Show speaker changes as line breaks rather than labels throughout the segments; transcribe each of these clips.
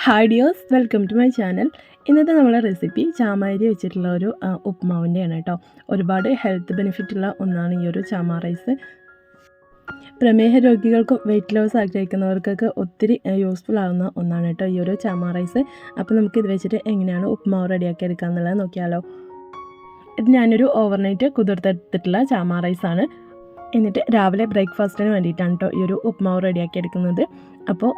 Hi dears welcome to my channel. ഇന്നത്തെ നമ്മളെ recipe ചാമാരി വെച്ചിട്ടുള്ള ഒരു ഉപ്മാവിന്റെയാണ് കേട്ടോ. ഒരുപാട് ഹെൽത്ത് ബെനിഫിറ്റ് ഉള്ള ഒന്നാണ് ഈ ഒരു ചാമാ റൈസ്. പ്രമേഹ രോഗികൾക്കും വെയിറ്റ് ലോസ് ആഗ്രഹിക്കുന്നവർക്കൊക്കെ ഒത്തിരി യൂസ്ഫുൾ ആകുന്ന ഒന്നാണ് കേട്ടോ ഈ ഒരു ചാമാ റൈസ്. അപ്പോൾ നമുക്ക് ഇത് വെച്ചിട്ട് എങ്ങനെയാണ് ഉപ്മാവ് റെഡിയാക്കി എടുക്കുക എന്നുള്ളത് നോക്കിയാലോ. ഇത് ഞാനൊരു ഓവർനൈറ്റ് കുതിർത്തെടുത്തിട്ടുള്ള ചാമാ റൈസാണ്. എന്നിട്ട് രാവിലെ ബ്രേക്ക്ഫാസ്റ്റിന് വേണ്ടിയിട്ടാണ് കേട്ടോ ഈ ഒരു ഉപ്മാവ് റെഡിയാക്കി എടുക്കുന്നത്. അപ്പോൾ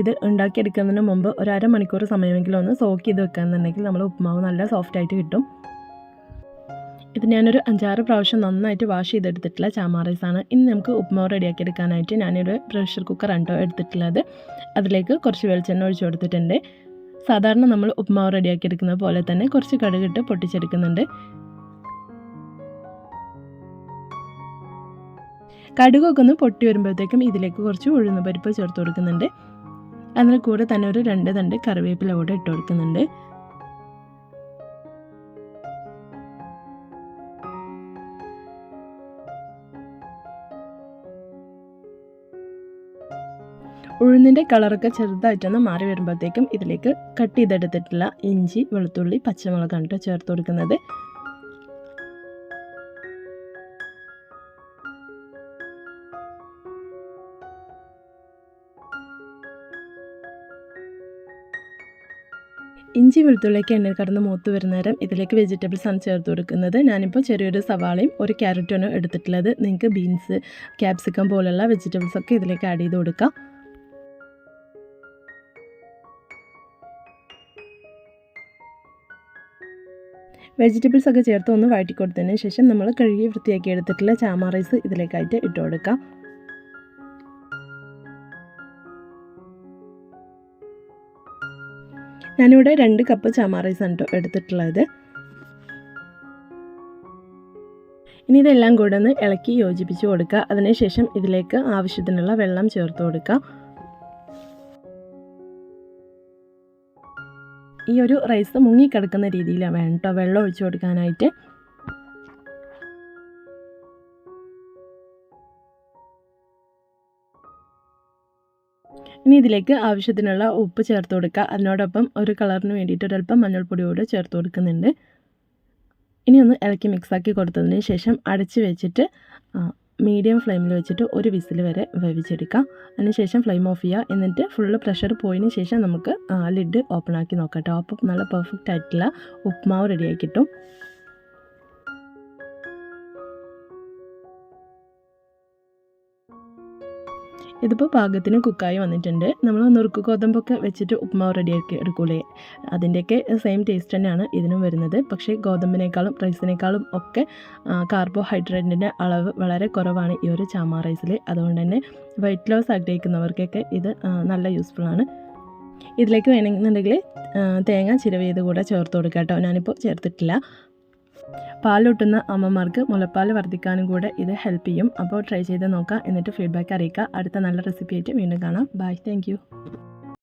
ഇത് ഉണ്ടാക്കിയെടുക്കുന്നതിന് മുമ്പ് ഒരു അരമണിക്കൂർ സമയമെങ്കിലും ഒന്ന് സോക്ക് ചെയ്ത് വെക്കുകയെന്നുണ്ടെങ്കിൽ നമ്മൾ ഉപ്പുമാവ് നല്ല സോഫ്റ്റ് ആയിട്ട് കിട്ടും. ഇത് ഞാനൊരു അഞ്ചാറ് പ്രാവശ്യം നന്നായിട്ട് വാഷ് ചെയ്തെടുത്തിട്ടുള്ള ചാമ റൈസാണ് ഇനി നമുക്ക് ഉപ്പുമാവ് റെഡിയാക്കി എടുക്കാനായിട്ട് ഞാനൊരു പ്രഷർ കുക്കറാണ് കേട്ടോ എടുത്തിട്ടുള്ളത്. അതിലേക്ക് കുറച്ച് വെളിച്ചെണ്ണ ഒഴിച്ചു കൊടുത്തിട്ടുണ്ട്. സാധാരണ നമ്മൾ ഉപ്പുമാവ് റെഡിയാക്കി എടുക്കുന്ന പോലെ തന്നെ കുറച്ച് കടുകിട്ട് പൊട്ടിച്ചെടുക്കുന്നുണ്ട്. കടുകൊക്കെ ഒന്ന് പൊട്ടി വരുമ്പോഴത്തേക്കും ഇതിലേക്ക് കുറച്ച് ഉഴുന്ന് പരിപ്പ് ചേർത്ത് കൊടുക്കുന്നുണ്ട്. അതിന് കൂടെ തന്നെ ഒരു രണ്ട് തണ്ട് കറിവേപ്പില കൂടെ ഇട്ട് കൊടുക്കുന്നുണ്ട്. ഉഴുന്നിന്റെ കളറൊക്കെ ചെറുതായിട്ടൊന്ന് മാറി വരുമ്പോഴത്തേക്കും ഇതിലേക്ക് കട്ട് ചെയ്തെടുത്തിട്ടുള്ള ഇഞ്ചി വെളുത്തുള്ളി പച്ചമുളകാണ് കേട്ടോ ചേർത്ത് കൊടുക്കുന്നത്. ഇഞ്ചി വെളുത്തുള്ളിക്ക് എണ്ണയിൽ കടന്ന് മൂത്ത് വരുന്ന നേരം ഇതിലേക്ക് വെജിറ്റബിൾസ് ആണ് ചേർത്ത് കൊടുക്കുന്നത്. ഞാനിപ്പോൾ ചെറിയൊരു സവാളയും ഒരു ക്യാരറ്റുമാണ് എടുത്തിട്ടുള്ളത്. നിങ്ങൾക്ക് ബീൻസ് ക്യാപ്സിക്കം പോലുള്ള വെജിറ്റബിൾസ് ഒക്കെ ഇതിലേക്ക് ആഡ് ചെയ്ത് കൊടുക്കാം. വെജിറ്റബിൾസ് ഒക്കെ ചേർത്ത് ഒന്ന് വഴറ്റി കൊടുത്തതിന് ശേഷം നമ്മൾ കഴുകി വൃത്തിയാക്കി എടുത്തിട്ടുള്ള ചാമ റൈസ് ഇതിലേക്കായിട്ട് ഇട്ട് കൊടുക്കാം. ഞാനിവിടെ രണ്ട് കപ്പ് ചാമ റൈസ് ആണ് കേട്ടോ എടുത്തിട്ടുള്ളത്. ഇനി ഇതെല്ലാം കൂടെ ഒന്ന് ഇളക്കി യോജിപ്പിച്ച് കൊടുക്കുക. അതിനുശേഷം ഇതിലേക്ക് ആവശ്യത്തിനുള്ള വെള്ളം ചേർത്ത് കൊടുക്കുക. ഈ ഒരു റൈസ് മുങ്ങിക്കിടക്കുന്ന രീതിയിലാണ് വേണം കേട്ടോ വെള്ളം ഒഴിച്ചു കൊടുക്കാനായിട്ട്. ഇനി ഇതിലേക്ക് ആവശ്യത്തിനുള്ള ഉപ്പ് ചേർത്ത് കൊടുക്കുക. അതിനോടൊപ്പം ഒരു കളറിന് വേണ്ടിയിട്ട് ഒരല്പം മഞ്ഞൾപ്പൊടി കൂടെ ചേർത്ത് കൊടുക്കുന്നുണ്ട്. ഇനി ഒന്ന് ഇളക്കി മിക്സാക്കി കൊടുത്തതിന് ശേഷം അടച്ച് വെച്ചിട്ട് മീഡിയം ഫ്ലെയിമിൽ വെച്ചിട്ട് ഒരു വിസിൽ വരെ വേവിച്ചെടുക്കാം അതിനുശേഷം ഫ്ലെയിം ഓഫ് ചെയ്യുക. എന്നിട്ട് ഫുള്ള് പ്രഷർ പോയതിന് ശേഷം നമുക്ക് ലിഡ് ഓപ്പൺ ആക്കി നോക്കാം കേട്ടോ. അപ്പം നല്ല പെർഫെക്റ്റ് ആയിട്ടുള്ള ഉപ്മാവ് റെഡിയായി ഇതിപ്പോൾ പാകത്തിന് കുക്കായി വന്നിട്ടുണ്ട്. നമ്മൾ നുറുക്ക് ഗോതമ്പൊക്കെ വെച്ചിട്ട് ഉപ്മാവ് റെഡിയാക്കി എടുക്കൂലേ? അതിന്റെയൊക്കെ സെയിം ടേസ്റ്റ് തന്നെയാണ് ഇതിനും വരുന്നത്. പക്ഷേ ഗോതമ്പിനേക്കാളും റൈസിനേക്കാളും ഒക്കെ കാർബോഹൈഡ്രേറ്റിന്റെ അളവ് വളരെ കുറവാണ് ഈ ഒരു ചാമ റൈസിൽ അതുകൊണ്ട് തന്നെ വെയിറ്റ് ലോസ് ആഗ്രഹിക്കുന്നവർക്കൊക്കെ ഇത് നല്ല യൂസ്ഫുൾ ആണ്. ഇതിലേക്ക് വേണമെന്നുണ്ടെങ്കിൽ തേങ്ങ തേങ്ങ ചിരവിയത് കൂടെ ചേർത്ത് കൊടുക്കാം കേട്ടോ ഞാനിപ്പോൾ ചേർത്തിട്ടില്ല. പാലൂട്ടുന്ന അമ്മമാർക്ക് മുലപ്പാൽ വർദ്ധിക്കാനും കൂടെ ഇത് ഹെൽപ്പ് ചെയ്യും. അപ്പോൾ ട്രൈ ചെയ്ത് നോക്കാം. എന്നിട്ട് ഫീഡ്ബാക്ക് അറിയിക്കുക. അടുത്ത നല്ല റെസിപ്പി ആയിട്ട് വീണ്ടും കാണാം. Bye thank